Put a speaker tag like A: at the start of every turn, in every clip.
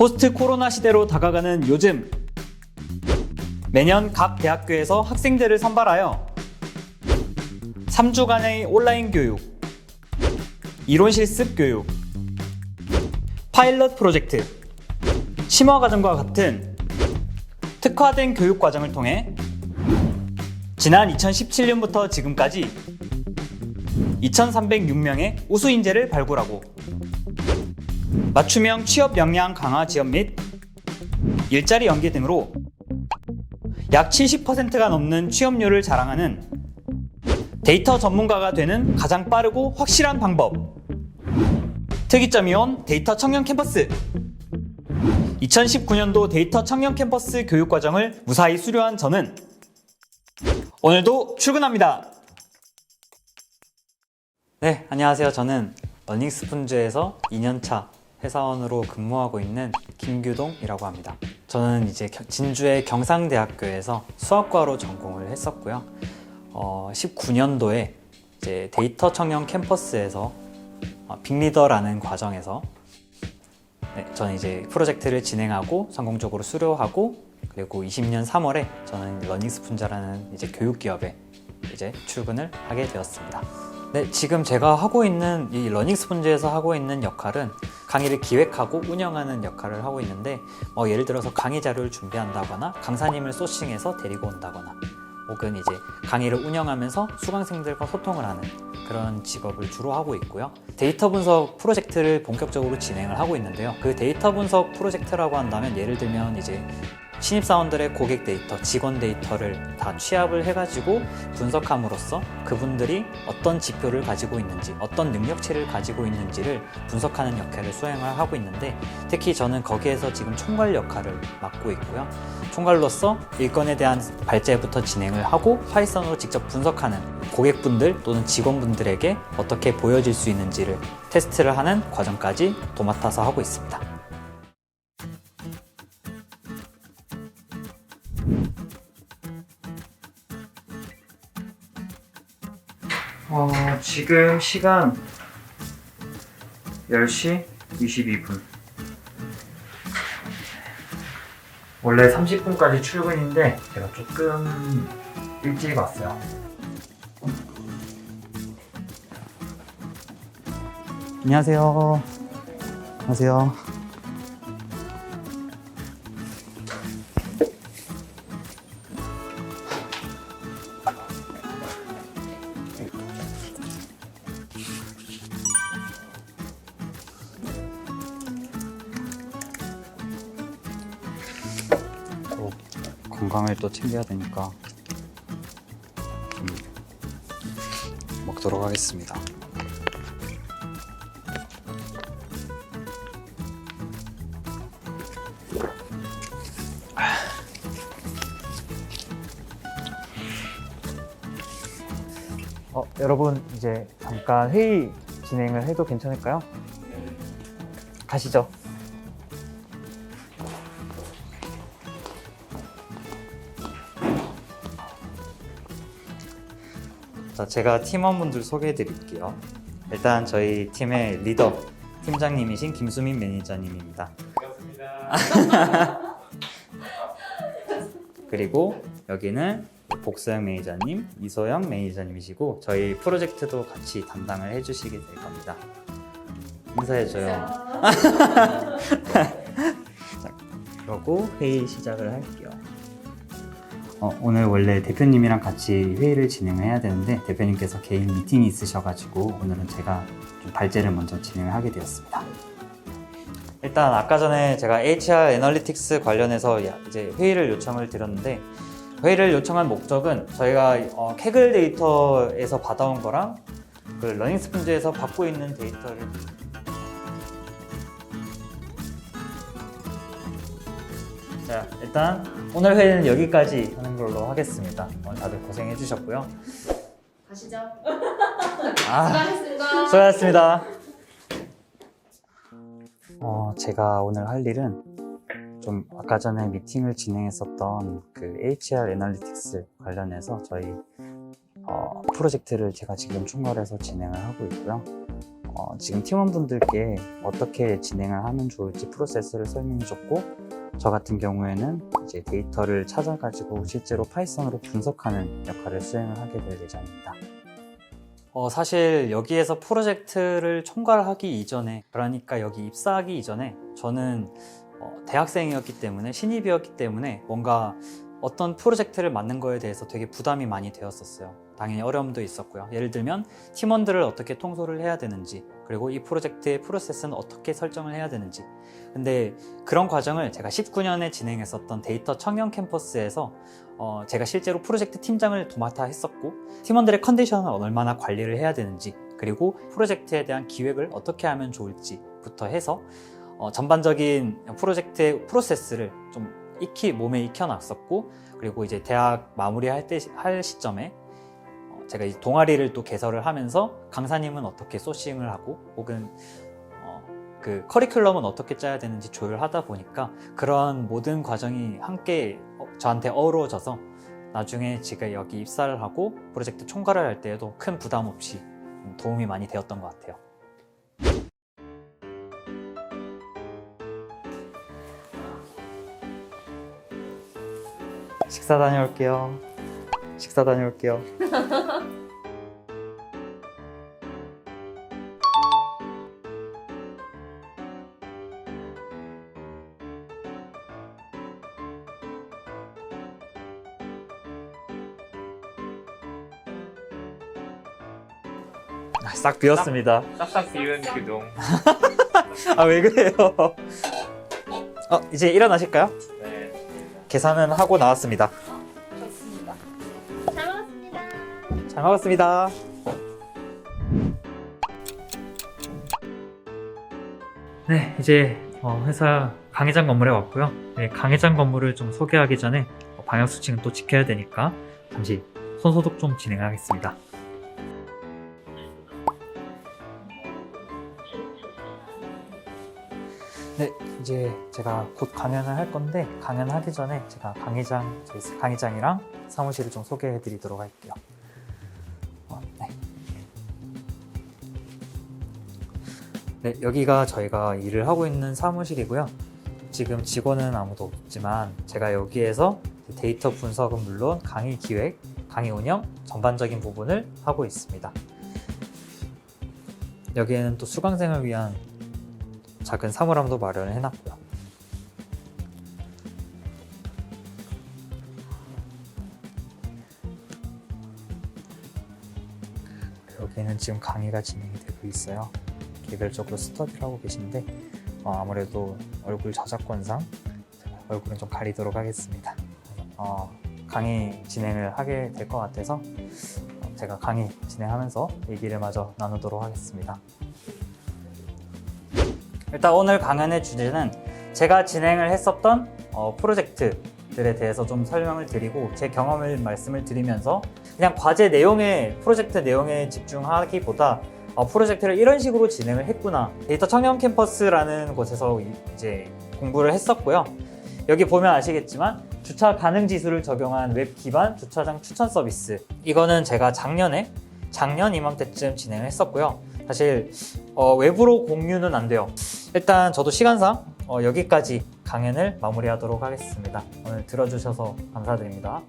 A: 포스트 코로나 시대로 다가가는 요즘. 매년 각 대학교에서 학생들을 선발하여 3주간의 온라인 교육, 이론 실습 교육, 파일럿 프로젝트, 심화 과정과 같은 특화된 교육 과정을 통해 지난 2017년부터 지금까지 2,306명의 우수 인재를 발굴하고 맞춤형 취업 역량 강화 지원 및 일자리 연계 등으로 약 70%가 넘는 취업률을 자랑하는 데이터 전문가가 되는 가장 빠르고 확실한 방법. 특이점이온 데이터 청년 캠퍼스. 2019년도 데이터 청년 캠퍼스 교육 과정을 무사히 수료한 저는 오늘도 출근합니다. 네, 안녕하세요. 저는 러닝스푼즈에서 2년차 회사원으로 근무하고 있는 김규동이라고 합니다. 저는 이제 겨- 진주의 경상대학교에서 수학과로 전공을 했었고요. 어, 19년도에 이제 데이터 청년 캠퍼스에서 어, 빅리더라는 과정에서 네, 저는 이제 프로젝트를 진행하고 성공적으로 수료하고 그리고 20년 3월에 저는 러닝 스푼자라는 이제 교육 기업에 이제 출근을 하게 되었습니다. 네, 지금 제가 하고 있는 이 러닝스푼즈에서 하고 있는 역할은 강의를 기획하고 운영하는 역할을 하고 있는데 어, 예를 들어서 강의 자료를 준비한다거나 강사님을 소싱해서 데리고 온다거나 혹은 이제 강의를 운영하면서 수강생들과 소통을 하는 그런 직업을 주로 하고 있고요. 데이터 분석 프로젝트를 본격적으로 진행을 하고 있는데요. 그 데이터 분석 프로젝트라고 한다면 예를 들면 이제 신입사원들의 고객 데이터, 직원 데이터를 다 취합을 해가지고 분석함으로써 그분들이 어떤 지표를 가지고 있는지, 어떤 능력치를 가지고 있는지를 분석하는 역할을 수행을 하고 있는데 특히 저는 거기에서 지금 총괄 역할을 맡고 있고요. 총괄로서 일건에 대한 발제부터 진행을 하고 파이썬으로 직접 분석하는 고객분들 또는 직원분들에게 어떻게 보여질 수 있는지를 테스트를 하는 과정까지 도맡아서 하고 있습니다. 어, 지금 시간 10시 22분. 원래 30분까지 출근인데 제가 조금 일찍 왔어요. 안녕하세요. 안녕하세요. 또 챙겨야 되니까 좀 먹도록 하겠습니다. 어, 여러분 이제 잠깐 회의 진행을 해도 괜찮을까요? 가시죠. 자, 제가 팀원분들 소개해 드릴게요. 일단 저희 팀의 리더 팀장님이신 김수민 매니저님입니다. 그리고 여기는 복서영 매니저님, 이소영 매니저님이시고 저희 프로젝트도 같이 담당을 해주시게 될 겁니다. 인사해줘요. 자, 그러고 회의 시작을 할게요. 어, 오늘 원래 대표님이랑 같이 회의를 진행을 해야 되는데 대표님께서 개인 미팅이 있으셔가지고 오늘은 제가 좀 발제를 먼저 진행을 하게 되었습니다. 일단 아까 전에 제가 HR 애널리틱스 관련해서 야- 이제 회의를 요청을 드렸는데 회의를 요청한 목적은 저희가 어, 캐글 데이터에서 받아온 거랑 그 러닝 스푼즈에서 받고 있는 데이터를 자 일단 오늘 회의는 여기까지 하는 걸로 하겠습니다. 어, 다들 고생해 주셨고요.
B: 가시죠.
A: 아,
B: 수고하셨습니다.
A: 수고하셨습니다. 어, 제가 오늘 할 일은 좀 아까 전에 미팅을 진행했었던 그 HR 애널리틱스 관련해서 저희 어, 프로젝트를 제가 지금 총괄해서 진행을 하고 있고요. 어, 지금 팀원분들께 어떻게 진행을 하면 좋을지 프로세스를 설명해줬고 저 같은 경우에는 이제 데이터를 찾아가지고 실제로 파이썬으로 분석하는 역할을 수행을 하게 될 예정입니다. 어, 사실 여기에서 프로젝트를 총괄하기 이전에 그러니까 여기 입사하기 이전에 저는 어, 대학생이었기 때문에 신입이었기 때문에 뭔가 어떤 프로젝트를 맡는 거에 대해서 되게 부담이 많이 되었었어요. 당연히 어려움도 있었고요. 예를 들면 팀원들을 어떻게 통솔을 해야 되는지 그리고 이 프로젝트의 프로세스는 어떻게 설정을 해야 되는지 근데 그런 과정을 제가 19년에 진행했었던 데이터 청년 캠퍼스에서 어, 제가 실제로 프로젝트 팀장을 도맡아 했었고 팀원들의 컨디션을 얼마나 관리를 해야 되는지 그리고 프로젝트에 대한 기획을 어떻게 하면 좋을지부터 해서 어, 전반적인 프로젝트의 프로세스를 좀 익히 몸에 익혀놨었고 그리고 이제 대학 마무리할 때 할 시점에 어, 제가 이 동아리를 또 개설을 하면서 강사님은 어떻게 소싱을 하고 혹은 어, 그 커리큘럼은 어떻게 짜야 되는지 조율하다 보니까 그런 모든 과정이 함께 어, 저한테 어우러져서 나중에 제가 여기 입사를 하고 프로젝트 총괄을 할 때에도 큰 부담 없이 도움이 많이 되었던 것 같아요. 식사 다녀올게요. 식사 다녀올게요. 아, 싹 비웠습니다.
C: 싹싹 비운 그동.
A: 아 왜 그래요? 어 이제 일어나실까요?
C: 네.
A: 계산은 하고 나왔습니다.
B: 좋습니다. 잘 먹었습니다.
A: 잘 먹었습니다. 네, 이제 어, 회사 강의장 건물에 왔고요. 네, 강의장 건물을 좀 소개하기 전에 어, 방역 수칙은 또 지켜야 되니까 잠시 손 소독 좀 진행하겠습니다. 이제 제가 곧 강연을 할 건데 강연하기 전에 제가 강의장 강의장이랑 사무실을 좀 소개해드리도록 할게요. 어, 네. 네, 여기가 저희가 일을 하고 있는 사무실이고요. 지금 직원은 아무도 없지만 제가 여기에서 데이터 분석은 물론 강의 기획, 강의 운영 전반적인 부분을 하고 있습니다. 여기에는 또 수강생을 위한 작은 사물함도 마련을 해놨고요. 여기는 지금 강의가 진행이 되고 있어요. 개별적으로 스터디를 하고 계신데 어, 아무래도 얼굴 저작권상 얼굴은 좀 가리도록 하겠습니다. 어, 강의 진행을 하게 될 것 같아서 어, 제가 강의 진행하면서 얘기를 마저 나누도록 하겠습니다. 일단 오늘 강연의 주제는 제가 진행을 했었던 어, 프로젝트들에 대해서 좀 설명을 드리고 제 경험을 말씀을 드리면서 그냥 과제 내용에 프로젝트 내용에 집중하기보다 어, 프로젝트를 이런 식으로 진행을 했구나. 데이터 청년 캠퍼스라는 곳에서 이- 이제 공부를 했었고요. 여기 보면 아시겠지만 주차 가능 지수를 적용한 웹 기반 주차장 추천 서비스. 이거는 제가 작년에 작년 이맘때쯤 진행을 했었고요. 사실 어, 외부로 공유는 안 돼요 일단 저도 시간상 어, 여기까지 강연을 마무리하도록 하겠습니다. 오늘 들어주셔서 감사드립니다.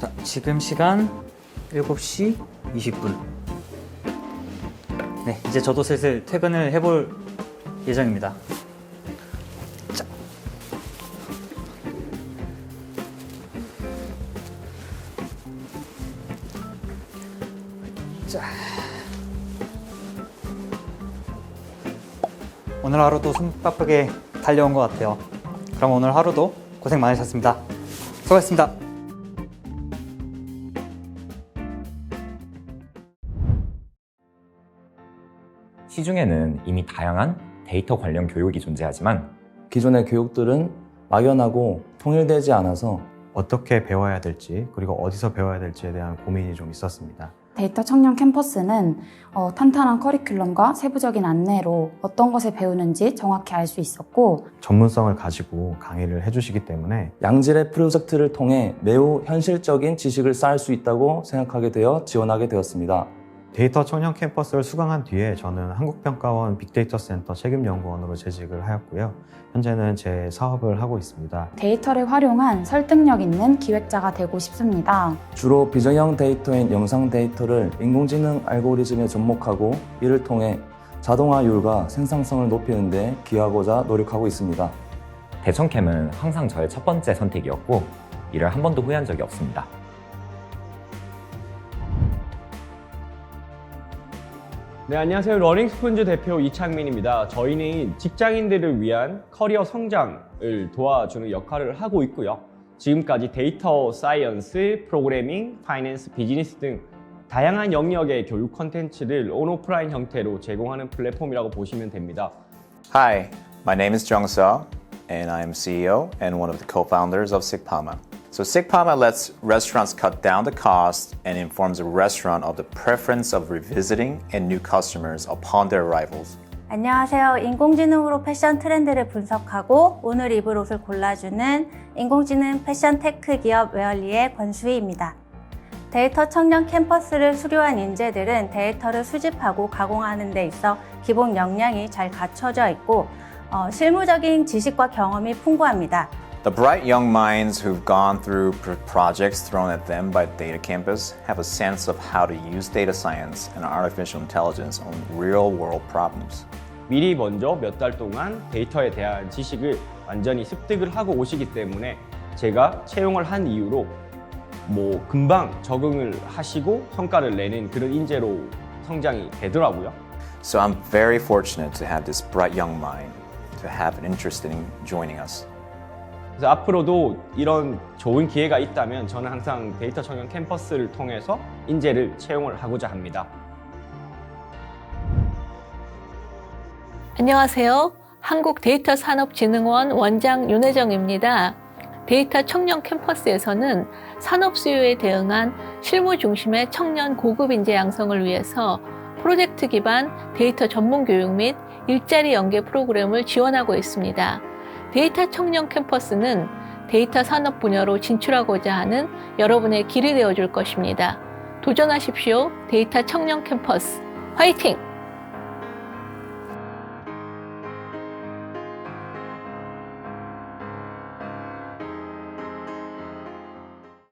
A: 자, 지금 시간 7시 20분. 네, 이제 저도 슬슬 퇴근을 해볼 예정입니다. 자. 자. 오늘 하루도 숨 바쁘게 달려온 것 같아요. 그럼 오늘 하루도 고생 많으셨습니다. 수고하셨습니다.
D: 시중에는 이미 다양한 데이터 관련 교육이 존재하지만
E: 기존의 교육들은 막연하고 통일되지 않아서
C: 어떻게 배워야 될지 그리고 어디서 배워야 될지에 대한 고민이 좀 있었습니다.
E: 데이터 청년 캠퍼스는 어, 탄탄한 커리큘럼과 세부적인 안내로 어떤 것을 배우는지 정확히 알 수 있었고
C: 전문성을 가지고 강의를 해주시기 때문에
F: 양질의 프로젝트를 통해 매우 현실적인 지식을 쌓을 수 있다고 생각하게 되어 지원하게 되었습니다.
C: 데이터 청년 캠퍼스를 수강한 뒤에 저는 한국평가원 빅데이터 센터 책임연구원으로 재직을 하였고요. 현재는 제 사업을 하고 있습니다.
E: 데이터를 활용한 설득력 있는 기획자가 되고 싶습니다.
F: 주로 비정형 데이터인 영상 데이터를 인공지능 알고리즘에 접목하고 이를 통해 자동화율과 생산성을 높이는 데 기여하고자 노력하고 있습니다.
D: 대청캠은 항상 저의 첫 번째 선택이었고 이를 한 번도 후회한 적이 없습니다.
G: 네, 안녕하세요. 러닝스푼즈 대표 이창민입니다. 저희는 직장인들을 위한 커리어 성장을 도와주는 역할을 하고 있고요. 지금까지 데이터 사이언스, 프로그래밍, 파이낸스, 비즈니스 등 다양한 영역의 교육 콘텐츠를 온오프라인 형태로 제공하는 플랫폼이라고 보시면 됩니다.
H: Hi, my name is Jung Seo, and I am CEO and one of the co-founders of Sigpama. So Sigpama lets restaurants cut down the cost and informs a restaurant of the preference of revisiting and new customers upon their arrivals.
B: 안녕하세요. 인공지능으로 패션 트렌드를 분석하고 오늘 입을 옷을 골라주는 인공지능 패션 테크 기업 웨얼리의 권수희입니다. 데이터 청년 캠퍼스를 수료한 인재들은 데이터를 수집하고 가공하는 데 있어 기본 역량이 잘 갖춰져 있고 어, 실무적인 지식과 경험이 풍부합니다.
H: The bright young minds who've gone through pr- projects thrown at them by Data Campus have a sense of how to use data science and artificial intelligence on real world problems.
G: 미리 먼저 몇 달 동안 데이터에 대한 지식을 완전히 습득을 하고 오시기 때문에 제가 채용을 한 이후로 뭐 금방 적응을 하시고 성과를 내는 그런 인재로 성장이 되더라고요.
H: So I'm very fortunate to have this bright young mind to have an interest in joining us.
G: 그래서 앞으로도 이런 좋은 기회가 있다면 저는 항상 데이터 청년 캠퍼스를 통해서 인재를 채용을 하고자 합니다.
I: 안녕하세요. 한국데이터산업진흥원 원장 윤혜정입니다. 데이터 청년 캠퍼스에서는 산업 수요에 대응한 실무 중심의 청년 고급 인재 양성을 위해서 프로젝트 기반 데이터 전문 교육 및 일자리 연계 프로그램을 지원하고 있습니다. 데이터 청년 캠퍼스는 데이터 산업 분야로 진출하고자 하는 여러분의 길이 되어줄 것입니다. 도전하십시오. 데이터 청년 캠퍼스. 화이팅!